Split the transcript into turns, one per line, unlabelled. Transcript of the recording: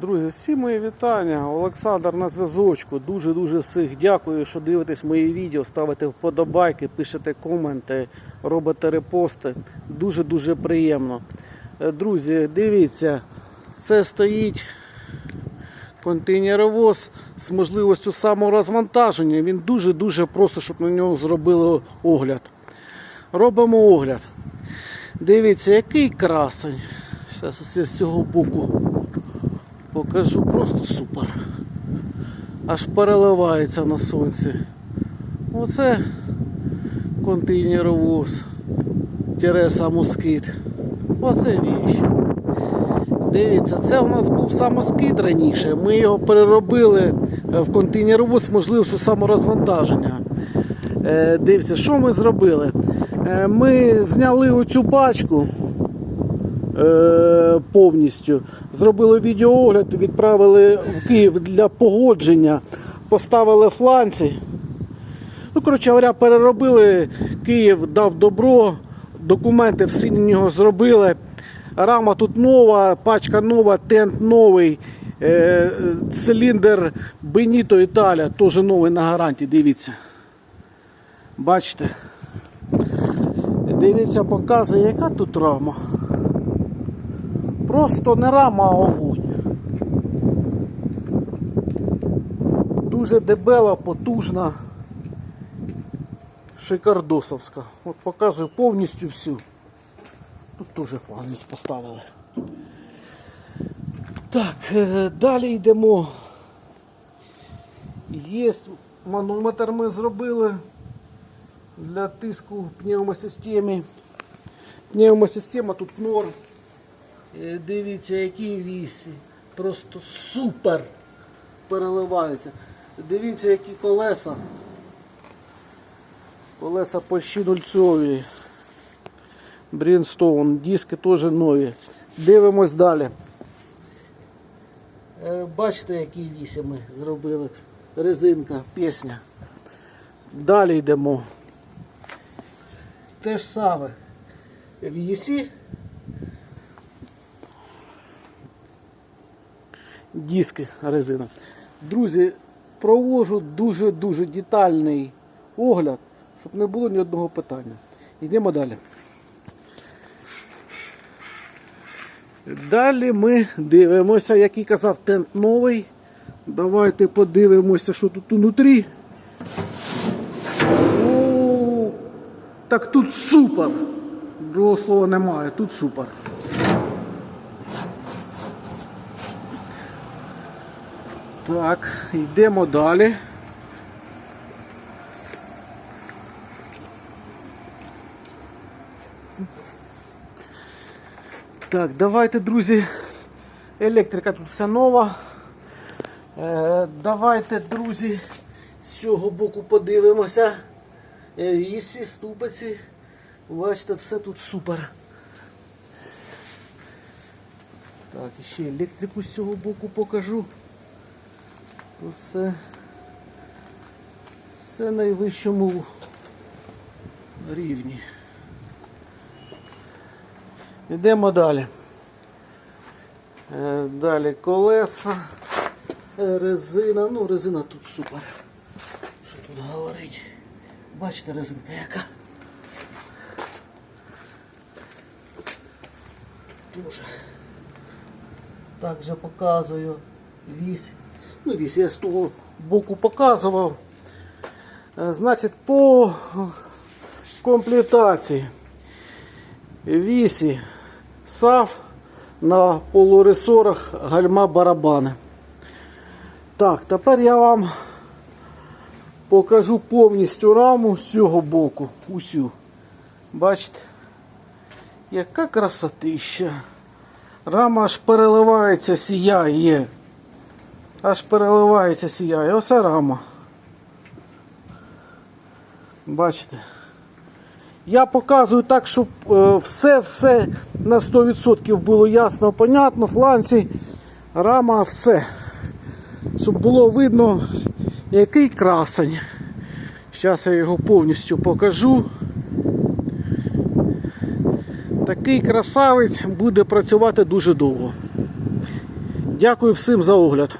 Друзі, всі мої вітання. Олександр на зв'язочку. Дуже-дуже всіх дякую, що дивитесь мої відео, ставите вподобайки, пишете коменти, робите репости. Дуже-дуже приємно. Е, Друзі, дивіться, це стоїть контейнеровоз з можливістю саморозвантаження. Він дуже-дуже просто, щоб на нього зробили огляд. Робимо огляд. Дивіться, який красень. Зараз з цього боку покажу просто супер. Аж переливається на сонці. Оце контейнеровоз. Тире самоскид. Оце віч. Дивіться, це у нас був самоскид раніше. Ми його переробили е, в контейнеровоз з можливістю саморозвантаження. Е, Дивіться, що ми зробили? Е, Ми зняли оцю пачку е, повністю. Зробили відеоогляд, відправили в Київ для погодження, поставили фланці. Ну, коротше говоря, переробили, Київ дав добро, документи всі на нього зробили. Рама тут нова, пачка нова, тент новий, е, циліндр Benito Італія, теж новий на гарантії, дивіться. Бачите? Дивіться, показує, яка тут рама. Просто не рама, а огонь. Дуже дебела, потужна, шикардосовська. От показую повністю всю. Тут теж фланець поставили. Так, е, далі йдемо. Є манометр ми зробили для тиску в пневмосистемі. Пневмосистема тут кнор. Е, Дивіться, які вісі. Просто супер переливаються. Дивіться, які колеса. Колеса почти нульцові. Брінстоун, диски теж нові. Дивимось далі. Е, Бачите, які вісі ми зробили. Резинка, пісня. Далі йдемо. Те ж саме. Вісі. Диски резина. Друзі, провожу дуже-дуже детальний огляд, щоб не було ні одного питання. Йдемо далі. Далі ми дивимося, який казав тент новий. Давайте подивимося, що тут внутрі. О, так тут супер. Другого слова немає, тут супер. Так, йдемо далі. Так, давайте, друзі. Електрика тут вся нова. Е, давайте, друзі, з цього боку подивимося. Е, Вісі, ступиці. Бачите, все тут супер. Так, ще електрику з цього боку покажу. Все, все найвищому рівні. Йдемо далі. Е, Далі колеса, резина. Ну, резина тут супер. Що тут говорить? Бачите, резинка яка? Дуже. Також показую вісь. Ну, вісь я з того боку показував. Е, Значить, по комплектації вісі САФ на полуресорах гальма барабани. Так, тепер я вам покажу повністю раму з цього боку. Усю. Бачите? Яка красотища. Рама аж переливається, сіяє. Аж переливається, сіяє. Оце рама. Бачите? Я показую так, щоб все-все на 100% було ясно, понятно, фланці, рама, все. Щоб було видно, який красень. Зараз я його повністю покажу. Такий красавець буде працювати дуже довго. Дякую всім за огляд.